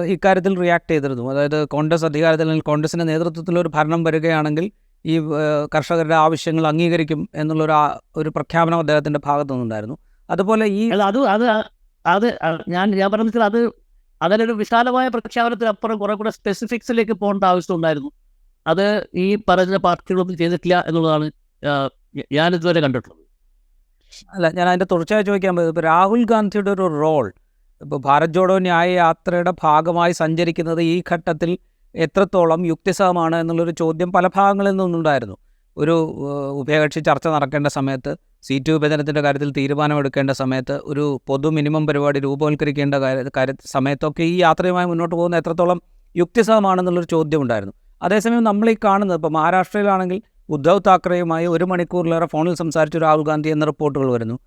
ഇക്കാര്യത്തിൽ റിയാക്ട് ചെയ്തിരുന്നു. അതായത് കോൺഗ്രസ് അധികാരത്തിൽ അല്ലെങ്കിൽ കോൺഗ്രസിന്റെ നേതൃത്വത്തിൽ ഒരു ഭരണം വരികയാണെങ്കിൽ ഈ കർഷകരുടെ ആവശ്യങ്ങൾ അംഗീകരിക്കും എന്നുള്ളൊരു ഒരു പ്രഖ്യാപനം അദ്ദേഹത്തിന്റെ ഭാഗത്തു നിന്നുണ്ടായിരുന്നു അതുപോലെ ഈ അത് അത് അത് ഞാൻ ഞാൻ പറഞ്ഞാൽ അത് അതിനൊരു വിശാലമായ പ്രഖ്യാപനത്തിനപ്പുറം കുറെ കൂടെ സ്പെസിഫിക്സിലേക്ക് പോകേണ്ട ആവശ്യം ഉണ്ടായിരുന്നു അത് ഈ പറഞ്ഞ പാർട്ടികളൊന്നും ചെയ്തിട്ടില്ല എന്നുള്ളതാണ് ഞാൻ ഇതുവരെ കണ്ടിട്ടുള്ളത്. അല്ല ഞാൻ അതിന്റെ തുടർച്ചയായി ചോദിക്കാൻ പറ്റും ഇപ്പോൾ രാഹുൽ ഗാന്ധിയുടെ ഒരു റോൾ ഇപ്പോൾ ഭാരത് ജോഡോ ന്യായ യാത്രയുടെ ഭാഗമായി സഞ്ചരിക്കുന്നത് ഈ ഘട്ടത്തിൽ എത്രത്തോളം യുക്തിസഹമാണ് എന്നുള്ളൊരു ചോദ്യം പല ഭാഗങ്ങളിൽ നിന്നുണ്ടായിരുന്നു. ഒരു ഉഭയകക്ഷി ചർച്ച നടക്കേണ്ട സമയത്ത് സീറ്റ് വിഭജനത്തിന്റെ കാര്യത്തിൽ തീരുമാനമെടുക്കേണ്ട സമയത്ത് ഒരു പൊതു മിനിമം പരിപാടി രൂപവൽക്കരിക്കേണ്ട കാര്യ സമയത്തൊക്കെ ഈ യാത്രയുമായി മുന്നോട്ട് പോകുന്ന എത്രത്തോളം യുക്തിസഹമാണെന്നുള്ളൊരു ചോദ്യം ഉണ്ടായിരുന്നു അതേസമയം നമ്മൾ ഈ കാണുന്നത് ഇപ്പോൾ മഹാരാഷ്ട്രയിലാണെങ്കിൽ ഉദ്ധവ് താക്കറെയുമായി ഒരു മണിക്കൂറിലേറെ ഫോണിൽ സംസാരിച്ചു രാഹുൽ ഗാന്ധി എന്ന റിപ്പോർട്ടുകൾ വരുന്നു.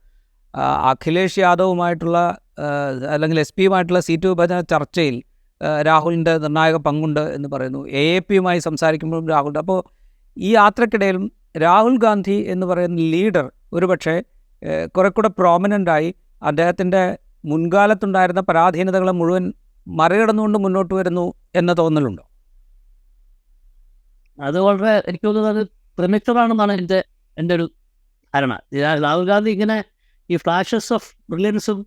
അഖിലേഷ് യാദവുമായിട്ടുള്ള അല്ലെങ്കിൽ എസ് പിയുമായിട്ടുള്ള സീറ്റ് വിഭജന ചർച്ചയിൽ രാഹുലിന്റെ നിർണായക പങ്കുണ്ട് എന്ന് പറയുന്നു. എ എ പിയുമായി സംസാരിക്കുമ്പോഴും രാഹുലിന്റെ അപ്പോൾ ഈ യാത്രക്കിടയിലും രാഹുൽ ഗാന്ധി എന്ന് പറയുന്ന ലീഡർ ഒരുപക്ഷെ ഏഹ്, കുറെ കൂടെ പ്രോമിനന്റായി അദ്ദേഹത്തിന്റെ മുൻകാലത്തുണ്ടായിരുന്ന പരാധീനതകളെ മുഴുവൻ മറികടന്നുകൊണ്ട് മുന്നോട്ട് വരുന്നു എന്ന തോന്നലുണ്ടോ? അത് വളരെ എനിക്ക് തോന്നുന്നത് അത് പ്രിമിറ്ററാണെന്നാണ് എന്റെ എന്റെ ഒരു ധാരണ. രാഹുൽ ഗാന്ധി ഇങ്ങനെ ഈ ഫ്ലാഷസ് ഓഫ് ബ്രില്യൻസും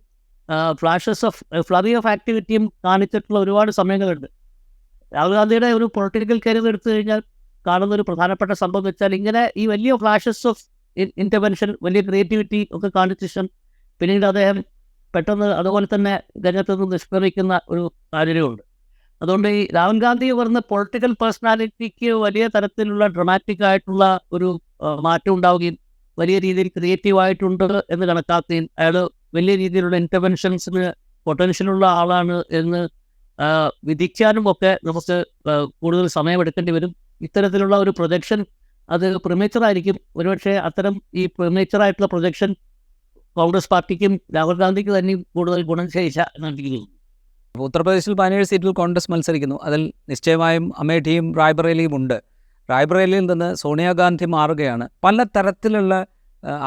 ഫ്ലാഷസ് ഓഫ് ഫ്ലറി ഓഫ് ആക്ടിവിറ്റിയും കാണിച്ചിട്ടുള്ള ഒരുപാട് സമയങ്ങളുണ്ട്. രാഹുൽ ഗാന്ധിയുടെ ഒരു പൊളിറ്റിക്കൽ കരിയർ എടുത്തു കഴിഞ്ഞാൽ കാണുന്ന ഒരു പ്രധാനപ്പെട്ട സംഭവം വെച്ചാൽ ഇങ്ങനെ ഈ വലിയ ഫ്ലാഷസ് ഓഫ് ഇന്റർവെൻഷൻ വലിയ ക്രിയേറ്റിവിറ്റി ഒക്കെ കാണിച്ച ശേഷം പിന്നീട് അദ്ദേഹം പെട്ടെന്ന് അതുപോലെ തന്നെ രംഗത്ത് നിന്ന് നിഷ്ക്രമിക്കുന്ന ഒരു സാഹചര്യമുണ്ട്. അതുകൊണ്ട് ഈ രാഹുൽ ഗാന്ധി പറഞ്ഞ പൊളിറ്റിക്കൽ പേഴ്സണാലിറ്റിക്ക് വലിയ തരത്തിലുള്ള ഡ്രമാറ്റിക് ആയിട്ടുള്ള ഒരു മാറ്റം ഉണ്ടാവുകയും വലിയ രീതിയിൽ ക്രിയേറ്റീവ് ആയിട്ടുണ്ട് എന്ന് കണക്കാക്കുകയും അയാൾ വലിയ രീതിയിലുള്ള ഇന്റർവെൻഷൻസിന് പൊട്ടൻഷ്യലുള്ള ആളാണ് എന്ന് വിധിക്കാനും ഒക്കെ നമുക്ക് കൂടുതൽ സമയമെടുക്കേണ്ടി വരും. ഇത്തരത്തിലുള്ള ഒരു പ്രൊജക്ഷൻ അത് പ്രിമേച്ചർ ആയിരിക്കും. ഒരുപക്ഷെ അത്തരം ഈ പ്രിമേച്ചർ ആയിട്ടുള്ള പ്രൊജക്ഷൻ കോൺഗ്രസ് പാർട്ടിക്കും രാഹുൽ ഗാന്ധിക്ക് തന്നെ കൂടുതൽ ഗുണം ചെയ്യിച്ച അപ്പോൾ ഉത്തർപ്രദേശിൽ പതിനേഴ് സീറ്റിൽ കോൺഗ്രസ് മത്സരിക്കുന്നു. അതിൽ നിശ്ചയമായും അമേഠിയും റായ്ബറേലിയും ഉണ്ട്. റായ്ബറേലിയിൽ നിന്ന് സോണിയാഗാന്ധി മാറുകയാണ്. പല തരത്തിലുള്ള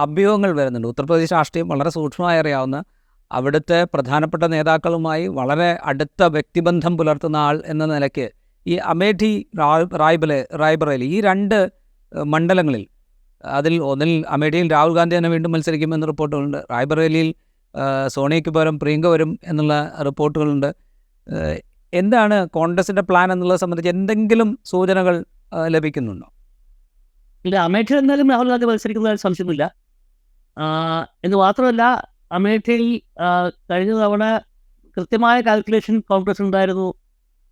അഭ്യൂഹങ്ങൾ വരുന്നുണ്ട്. ഉത്തർപ്രദേശ് രാഷ്ട്രീയം വളരെ സൂക്ഷ്മമായി അറിയാവുന്ന അവിടുത്തെ പ്രധാനപ്പെട്ട നേതാക്കളുമായി വളരെ അടുത്ത വ്യക്തിബന്ധം പുലർത്തുന്ന ആൾ എന്ന നിലയ്ക്ക് ഈ അമേഠി റായ് റായ്ബലെ റായ്ബറേലി ഈ രണ്ട് മണ്ഡലങ്ങളിൽ. അതിൽ ഒന്നിൽ അമേഠിയിൽ രാഹുൽ ഗാന്ധി തന്നെ വീണ്ടും മത്സരിക്കുമെന്ന റിപ്പോർട്ടുകളുണ്ട് റായ്ബറേലിയിൽ സോണിയയ്ക്ക് പകരം പ്രിയങ്ക വരും എന്നുള്ള റിപ്പോർട്ടുകളുണ്ട്. എന്താണ് കോൺഗ്രസിന്റെ പ്ലാൻ എന്നുള്ളത് സംബന്ധിച്ച് എന്തെങ്കിലും സൂചനകൾ ലഭിക്കുന്നുണ്ടോ? ഇല്ല അമേഠി എന്നാലും രാഹുൽ ഗാന്ധി മത്സരിക്കുന്നതിൽ സംശയമില്ല എന്ന് മാത്രമല്ല അമേഠിയിൽ കഴിഞ്ഞ തവണ കൃത്യമായ കാൽക്കുലേഷൻ കോൺഗ്രസ് ഉണ്ടായിരുന്നു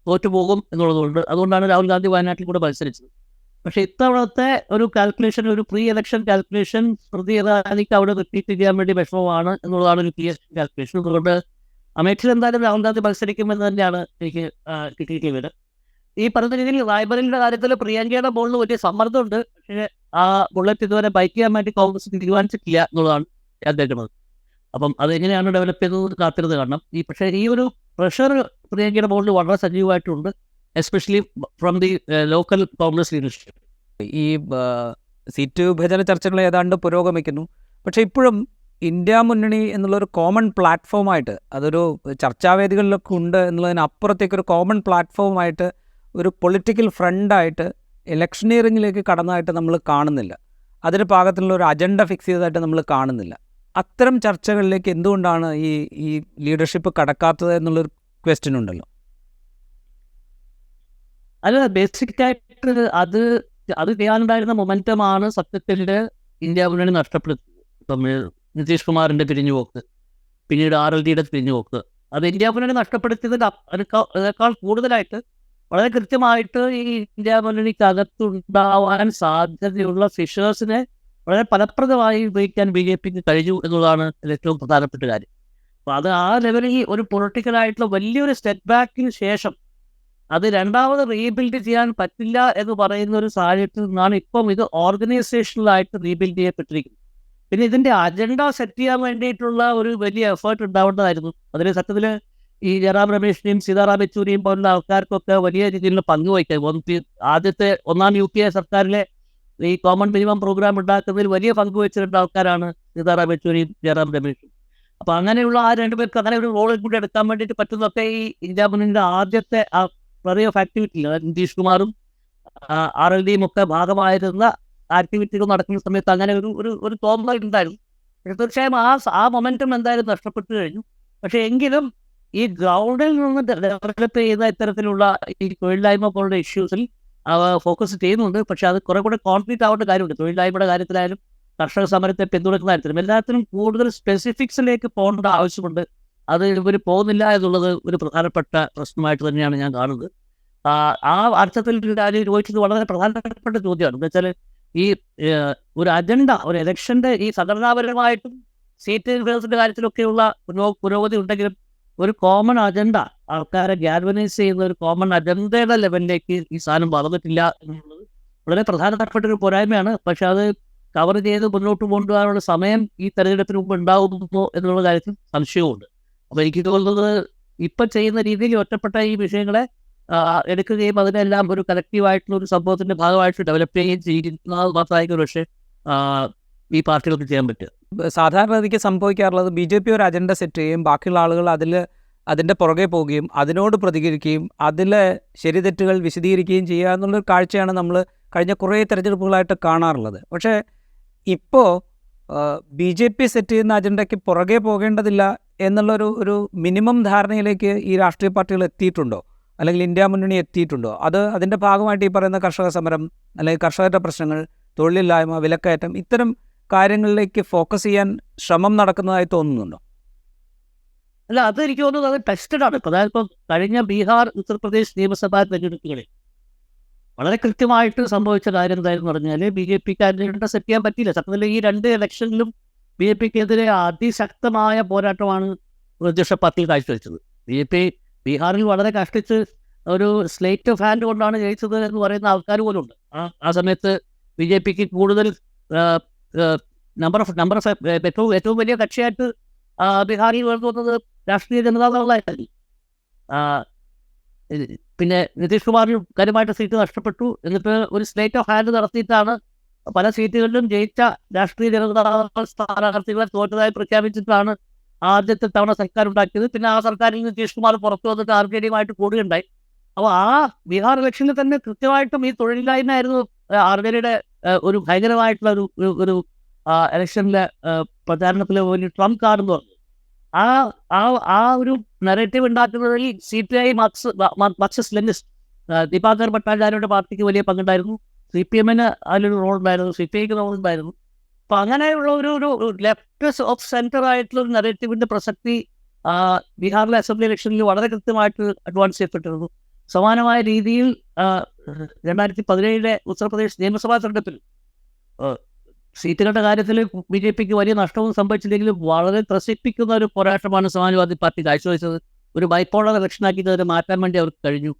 തോറ്റുപോകും എന്നുള്ളതുകൊണ്ട് അതുകൊണ്ടാണ് രാഹുൽ ഗാന്ധി വയനാട്ടിൽ കൂടെ മത്സരിച്ചത്. പക്ഷേ ഇത്തവണത്തെ ഒരു കാൽക്കുലേഷൻ ഒരു പ്രീ ഇലക്ഷൻ കാൽക്കുലേഷൻ പ്രതി ഇറാനിക്ക് അവിടെ റിപ്പീറ്റ് ചെയ്യാൻ വേണ്ടി വിഷമമാണ് എന്നുള്ളതാണ് ഒരു പ്രീ ഇലക്ഷൻ കാൽക്കുലേഷൻ അതുകൊണ്ട് അമേഠിയിൽ എന്തായാലും രാഹുൽ ഗാന്ധി മത്സരിക്കുമെന്ന് തന്നെയാണ് എനിക്ക് കിട്ടിയിട്ടുള്ളത്. ഈ പറഞ്ഞ രീതിയിൽ റായ്ബറിന്റെ കാര്യത്തിൽ പ്രിയങ്കയുടെ ബോളിന് വലിയ സമ്മർദ്ദമുണ്ട്. പക്ഷേ ആ ബുള്ളറ്റ് ഇതുവരെ ബൈക്ക് ചെയ്യാൻ വേണ്ടി കോൺഗ്രസ് തീരുമാനിച്ചിട്ടില്ല എന്നുള്ളതാണ് ഞാൻ കേൾക്കുന്നത് അപ്പം അതെങ്ങനെയാണ് ഡെവലപ്പ് ചെയ്തത് കാത്തിരുന്ന് കാരണം ഈ പക്ഷേ ഈ ഒരു പ്രഷർ പ്രിയങ്കയുടെ ബോളിൽ വളരെ സജീവമായിട്ടുണ്ട്. Especially from the local Congress leadership ഈ സീറ്റ് വിഭജന ചർച്ചകൾ ഏതാണ്ട് പുരോഗമിക്കുന്നു. പക്ഷേ ഇപ്പോഴും ഇന്ത്യ മുന്നണി എന്നുള്ളൊരു കോമൺ പ്ലാറ്റ്ഫോമായിട്ട് അതൊരു ചർച്ചാവേദികളിലൊക്കെ ഉണ്ട് എന്നുള്ളതിനപ്പുറത്തേക്കൊരു കോമൺ പ്ലാറ്റ്ഫോമായിട്ട് ഒരു പൊളിറ്റിക്കൽ ഫ്രണ്ടായിട്ട് ഇലക്ഷനിയറിങ്ങിലേക്ക് കടന്നതായിട്ട് നമ്മൾ കാണുന്നില്ല. അതിന് പാകത്തിലുള്ള ഒരു അജണ്ട ഫിക്സ് ചെയ്തതായിട്ട് നമ്മൾ കാണുന്നില്ല. അത്തരം ചർച്ചകളിലേക്ക് എന്തുകൊണ്ടാണ് ഈ ഈ ലീഡർഷിപ്പ് കടക്കാത്തത് എന്നുള്ളൊരു ക്വസ്റ്റ്യൻ ഉണ്ടല്ലോ. അല്ല ബേസിക് ആയിട്ട് അത് അത് ചെയ്യാനുണ്ടായിരുന്ന മൊമെന്റമാണ് സത്യത്തിന്റെ ഇന്ത്യ മുന്നണി നഷ്ടപ്പെടുത്തിയത്. ഇപ്പം നിതീഷ് കുമാറിന്റെ പിരിഞ്ഞുപോക്ക് പിന്നീട് ആർ എൽ ഡിയുടെ പിരിഞ്ഞുപോക്ക് അത് ഇന്ത്യ മുന്നണി നഷ്ടപ്പെടുത്തിയതിൽ അതിനേക്കാൾ കൂടുതലായിട്ട് വളരെ കൃത്യമായിട്ട് ഈ ഇന്ത്യ മുന്നണിക്കകത്തുണ്ടാവാൻ സാധ്യതയുള്ള ഫിഷേഴ്സിനെ വളരെ ഫലപ്രദമായി ഉപയോഗിക്കാൻ ബി ജെ പിക്ക് കഴിഞ്ഞു എന്നുള്ളതാണ് ഏറ്റവും പ്രധാനപ്പെട്ട കാര്യം. അപ്പോൾ അത് ആ ലെവലിൽ ഒരു പൊളിറ്റിക്കലായിട്ടുള്ള വലിയൊരു സ്റ്റെപ്പ് ബാക്കിന് ശേഷം അത് രണ്ടാമത് റീബിൽഡ് ചെയ്യാൻ പറ്റില്ല എന്ന് പറയുന്ന ഒരു സാഹചര്യത്തിൽ നിന്നാണ് ഇപ്പം ഇത് ഓർഗനൈസേഷനിലായിട്ട് റീബിൽഡ് ചെയ്യപ്പെട്ടിരിക്കുന്നത്. പിന്നെ ഇതിന്റെ അജണ്ട സെറ്റ് ചെയ്യാൻ വേണ്ടിയിട്ടുള്ള ഒരു വലിയ എഫേർട്ട് ഉണ്ടാവേണ്ടതായിരുന്നു. അതിന് സത്യത്തിൽ ഈ ജയറാം രമേഷിനെയും സീതാറാം യെച്ചൂരിയും പോലുള്ള ആൾക്കാർക്കൊക്കെ വലിയ രീതിയിലുള്ള പങ്ക് വഹിക്കാം ആദ്യത്തെ ഒന്നാം യു പി എ സർക്കാരിലെ ഈ കോമൺ മിനിമം പ്രോഗ്രാം ഉണ്ടാക്കുന്നതിൽ വലിയ പങ്ക് വഹിച്ചിട്ടുള്ള ആൾക്കാരാണ് സീതാറാം യെച്ചൂരിയും ജയറാം രമേഷും അപ്പൊ അങ്ങനെയുള്ള ആ രണ്ടുപേർക്ക് അങ്ങനെ ഒരു റോളിൽ കൂടി എടുക്കാൻ വേണ്ടിയിട്ട് പറ്റുന്നൊക്കെ ഈ ഇന്ത്യ മുന്നണിയുടെ ആദ്യത്തെ ആ ഫ്ലറി ഓഫ് ആക്ടിവിറ്റി നിതീഷ് കുമാറും ആർ എൽ ഡിയും ഒക്കെ ഭാഗമായിരുന്ന ആക്ടിവിറ്റികൾ നടക്കുന്ന സമയത്ത് അങ്ങനെ ഒരു ഒരു ഒരു തോന്നൽ ഉണ്ടായിരുന്നു. തീർച്ചയായും ആ ആ മൊമെന്റം എന്തായാലും നഷ്ടപ്പെട്ടു കഴിഞ്ഞു. പക്ഷെ എങ്കിലും ഈ ഗ്രൗണ്ടിൽ നിന്ന് ഡെവലപ്പ് ചെയ്യുന്ന ഇത്തരത്തിലുള്ള ഈ തൊഴിലില്ലായ്മ പോലുള്ള ഇഷ്യൂസിൽ ഫോക്കസ് ചെയ്യുന്നുണ്ട്. പക്ഷെ അത് കുറെ കൂടെ കോൺക്രീറ്റ് ആവേണ്ട കാര്യമുണ്ട്. തൊഴിലില്ലായ്മയുടെ കാര്യത്തിലായാലും കർഷക സമരത്തെ പിന്തുണക്കുന്ന കാര്യത്തിലും എല്ലാത്തിനും കൂടുതൽ സ്പെസിഫിക്സിലേക്ക് പോകേണ്ട ആവശ്യമുണ്ട്. അത് ഇവർ പോകുന്നില്ല എന്നുള്ളത് ഒരു പ്രധാനപ്പെട്ട പ്രശ്നമായിട്ട് തന്നെയാണ് ഞാൻ കാണുന്നത്. ആ, അർത്ഥത്തിൽ രാജീവ് ചോദിച്ചത് വളരെ പ്രധാനപ്പെട്ട ചോദ്യമാണ്. എന്ന് വെച്ചാൽ ഈ ഒരു അജണ്ട ഒരു ഇലക്ഷന്റെ ഈ സംഘടനാപരമായിട്ടും സീറ്റ് ഇൻഫ്ലുവൻസിന്റെ കാര്യത്തിലൊക്കെയുള്ള പുരോ പുരോഗതി ഉണ്ടെങ്കിലും ഒരു കോമൺ അജണ്ട ആൾക്കാരെ ഗാൽവനൈസ് ചെയ്യുന്ന ഒരു കോമൺ അജണ്ടയുടെ ലെവലിലേക്ക് ഈ സാധനം വളർന്നിട്ടില്ല എന്നുള്ളത് വളരെ പ്രധാനപ്പെട്ട ഒരു പോരായ്മയാണ്. പക്ഷെ അത് കവർ ചെയ്ത് മുന്നോട്ട് കൊണ്ടുപോകാനുള്ള സമയം ഈ തെരഞ്ഞെടുപ്പിന് മുമ്പ് ഉണ്ടാകുമോ എന്നുള്ള കാര്യത്തിൽ സംശയവുമുണ്ട്. അപ്പൊ എനിക്ക് തോന്നുന്നത് ഇപ്പൊ ചെയ്യുന്ന രീതിയിൽ ഒറ്റപ്പെട്ട ഈ വിഷയങ്ങളെ എടുക്കുകയും അതിനെല്ലാം ഒരു കലക്റ്റീവായിട്ടുള്ള ഒരു സംഭവത്തിന്റെ ഭാഗമായിട്ട് ഡെവലപ്പ് ചെയ്യുകയും ചെയ്യുന്നത് മാത്രമായിരിക്കും പക്ഷേ ഈ പാർട്ടികൾക്ക് ചെയ്യാൻ പറ്റുക. സാധാരണഗതിക്ക് സംഭവിക്കാറുള്ളത് ബി ജെ പി ഒരു അജണ്ട സെറ്റ് ചെയ്യുകയും ബാക്കിയുള്ള ആളുകൾ അതിൽ അതിന്റെ പുറകെ പോവുകയും അതിനോട് പ്രതികരിക്കുകയും അതിലെ ശരിതെറ്റുകൾ വിശദീകരിക്കുകയും ചെയ്യുക എന്നുള്ളൊരു കാഴ്ചയാണ് നമ്മൾ കഴിഞ്ഞ കുറേ തെരഞ്ഞെടുപ്പുകളായിട്ട് കാണാറുള്ളത്. പക്ഷേ ഇപ്പോൾ ബി ജെ പി സെറ്റ് ചെയ്യുന്ന അജണ്ടയ്ക്ക് പുറകെ പോകേണ്ടതില്ല എന്നുള്ളൊരു ഒരു മിനിമം ധാരണയിലേക്ക് ഈ രാഷ്ട്രീയ പാർട്ടികൾ എത്തിയിട്ടുണ്ടോ? അല്ലെങ്കിൽ ഇന്ത്യ മുന്നണി എത്തിയിട്ടുണ്ടോ? അത് അതിന്റെ ഭാഗമായിട്ട് ഈ പറയുന്ന കർഷക സമരം അല്ലെങ്കിൽ കർഷകരുടെ പ്രശ്നങ്ങൾ തൊഴിലില്ലായ്മ വിലക്കയറ്റം ഇത്തരം കാര്യങ്ങളിലേക്ക് ഫോക്കസ് ചെയ്യാൻ ശ്രമം നടക്കുന്നതായി തോന്നുന്നുണ്ടോ? അല്ല അത് എനിക്ക് തോന്നുന്നത് അത് ടെസ്റ്റഡ് ആണ് ഇപ്പൊ. അതായത് ഇപ്പം കഴിഞ്ഞ ബീഹാർ ഉത്തർപ്രദേശ് നിയമസഭാ തെരഞ്ഞെടുപ്പുകളിൽ വളരെ കൃത്യമായിട്ട് സംഭവിച്ച കാര്യം എന്തായിരുന്നു പറഞ്ഞാൽ ബി ജെ പിക്കാരുടെ സെറ്റ് ചെയ്യാൻ പറ്റിയില്ല. സത്യത്തിൽ ഈ രണ്ട് ഇലക്ഷനിലും ബി ജെ പിക്കെതിരെ അതിശക്തമായ പോരാട്ടമാണ് പ്രതിപക്ഷ പാർട്ടിയിൽ കാഴ്ചവെച്ചത്. ബി ജെ പി ബീഹാറിൽ വളരെ കഷ്ടിച്ച് ഒരു സ്ലേറ്റ് ഓഫ് ഹാൻഡ് കൊണ്ടാണ് ജയിച്ചത് എന്ന് പറയുന്ന ആൾക്കാർ പോലും ഉണ്ട് ആ സമയത്ത് ബി ജെ പിക്ക് കൂടുതൽ നമ്പർ ഓഫ് നമ്പർ ഓഫ് ഏറ്റവും ഏറ്റവും വലിയ കക്ഷിയായിട്ട് ബീഹാറിൽ ഉയർന്നു വന്നത് രാഷ്ട്രീയ ജനതാദളായിരുന്നു. ആ, പിന്നെ നിതീഷ് കുമാറിന് കാര്യമായിട്ട് സീറ്റ് നഷ്ടപ്പെട്ടു. എന്നിട്ട് ഒരു സ്ലേറ്റ് ഓഫ് ഹാൻഡ് നടത്തിയിട്ടാണ് പല സീറ്റുകളിലും ജയിച്ച രാഷ്ട്രീയ ജനതാദൾ സ്ഥാനാർത്ഥികളെ തോറ്റതായി പ്രഖ്യാപിച്ചിട്ടാണ് ആദ്യത്തെ തവണ സർക്കാർ ഉണ്ടാക്കിയത്. പിന്നെ ആ സർക്കാരിൽ നിന്ന് നിതീഷ് കുമാർ പുറത്തു വന്നിട്ട് ആർ ജെ ഡിയുമായിട്ട് കൂടുകയുണ്ടായി. അപ്പോൾ ആ ബീഹാർ ഇലക്ഷനിൽ തന്നെ കൃത്യമായിട്ടും ഈ തൊഴിലില്ലായ്മ ആയിരുന്നു ആർ ജെ ഡിയുടെ ഒരു ഭയങ്കരമായിട്ടുള്ള ഒരു ഒരു- ഇലക്ഷനിലെ പ്രചാരണത്തിലെ ഒരു ട്രംപ് കാർഡ് എന്ന് പറഞ്ഞു. ആ ആ ആ ഒരു narrative ഉണ്ടാക്കുന്നതിൽ C P I Marx Marxist Leninist Dipankar ഭട്ടാചാര്യയുടെ പാർട്ടിക്ക് വലിയ പങ്കുണ്ടായിരുന്നു. സി പി എമ്മിന് അതിലൊരു റോൾ ഉണ്ടായിരുന്നു. സി പി ഐക്ക് റോൾ ഉണ്ടായിരുന്നു. അപ്പൊ അങ്ങനെയുള്ള ഒരു ഒരു ലെഫ്റ്റ് ഓഫ് സെന്റർ ആയിട്ടുള്ള ഒരു നെറേറ്റീവിന്റെ പ്രസക്തി ബീഹാറിലെ അസംബ്ലി ഇലക്ഷനിൽ വളരെ കൃത്യമായിട്ട് അഡ്വാൻസ് ചെയ്യപ്പെട്ടിരുന്നു. സമാനമായ രീതിയിൽ രണ്ടായിരത്തി പതിനേഴിലെ ഉത്തർപ്രദേശ് നിയമസഭാ തെരഞ്ഞെടുപ്പിൽ സീറ്റുകളുടെ കാര്യത്തിൽ ബി ജെ പിക്ക് വലിയ നഷ്ടവും സംഭവിച്ചില്ലെങ്കിലും വളരെ ത്രസിപ്പിക്കുന്ന ഒരു പോരാട്ടമാണ് സമാജ്വാദി പാർട്ടി കാഴ്ചവെച്ചത്. ഒരു ബൈപ്പോളർ ഇലക്ഷനാക്കി അതിനെ മാറ്റാൻ വേണ്ടി അവർക്ക് കഴിഞ്ഞു.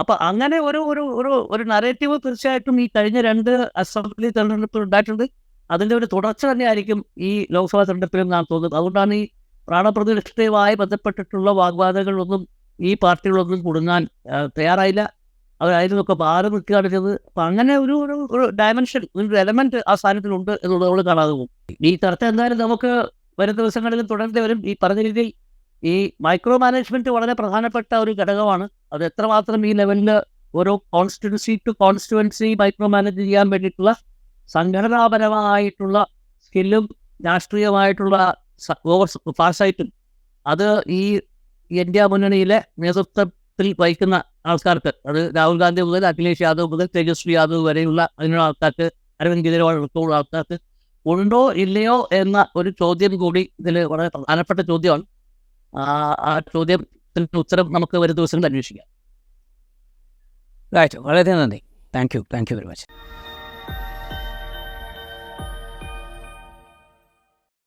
അപ്പൊ അങ്ങനെ ഒരു ഒരു ഒരു ഒരു നറേറ്റീവ് തീർച്ചയായിട്ടും ഈ കഴിഞ്ഞ രണ്ട് അസംബ്ലി തെരഞ്ഞെടുപ്പിൽ ഉണ്ടായിട്ടുണ്ട്. അതിന്റെ ഒരു തുടർച്ച തന്നെയായിരിക്കും ഈ ലോക്സഭാ തെരഞ്ഞെടുപ്പിലും ഞാൻ തോന്നുന്നത്. അതുകൊണ്ടാണ് ഈ പ്രാണപ്രതിഷ്ഠയുമായി ബന്ധപ്പെട്ടിട്ടുള്ള വാഗ്വാദങ്ങളൊന്നും ഈ പാർട്ടികളൊന്നും കുടുങ്ങാൻ തയ്യാറായില്ല. നിന്നൊക്കെ മാറി നിൽക്കുകയാണ് ചെയ്തത് അപ്പൊ അങ്ങനെ ഒരു ഒരു ഒരു ഡയമെൻഷൻ ഒരു എലമെന്റ് ആ സ്ഥാനത്തിലുണ്ട് എന്നുള്ളത് നമ്മൾ കാണാതെ പോകും. ഈ ചർച്ച എന്തായാലും നമുക്ക് വരും ദിവസങ്ങളിൽ തുടരേണ്ടി വരും. ഈ പറഞ്ഞ രീതിയിൽ ഈ മൈക്രോ മാനേജ്മെന്റ് വളരെ പ്രധാനപ്പെട്ട ഒരു ഘടകമാണ്. അത് എത്രമാത്രം ഈ ലെവലിൽ ഓരോ constituency to constituency micro manage ചെയ്യാൻ വേണ്ടിയിട്ടുള്ള സംഘടനാപരമായിട്ടുള്ള സ്കില്ലും രാഷ്ട്രീയമായിട്ടുള്ള ഓവർ അത് ഈ ഇന്ത്യ മുന്നണിയിലെ നേതൃത്വത്തിൽ വഹിക്കുന്ന ആൾക്കാർക്ക് അത് രാഹുൽ ഗാന്ധി മുതൽ അഖിലേഷ് യാദവ് മുതൽ തേജസ്വി യാദവ് വരെയുള്ള അതിനുള്ള ആൾക്കാർക്ക് അരവിന്ദ് കെജ്രിവാൾ ഉൾപ്പെടെയുള്ള ആൾക്കാർക്ക് ഉണ്ടോ ഇല്ലയോ എന്ന ഒരു ചോദ്യം കൂടി ഇതിൽ വളരെ പ്രധാനപ്പെട്ട ചോദ്യമാണ്. ആ ചോദ്യം ചോദ്യത്തിന് ഉത്തരം നമുക്ക് വരും ദിവസങ്ങളിൽ അന്വേഷിക്കാം. റൈറ്റ് വളരെ നന്ദി. Thank you thank you very much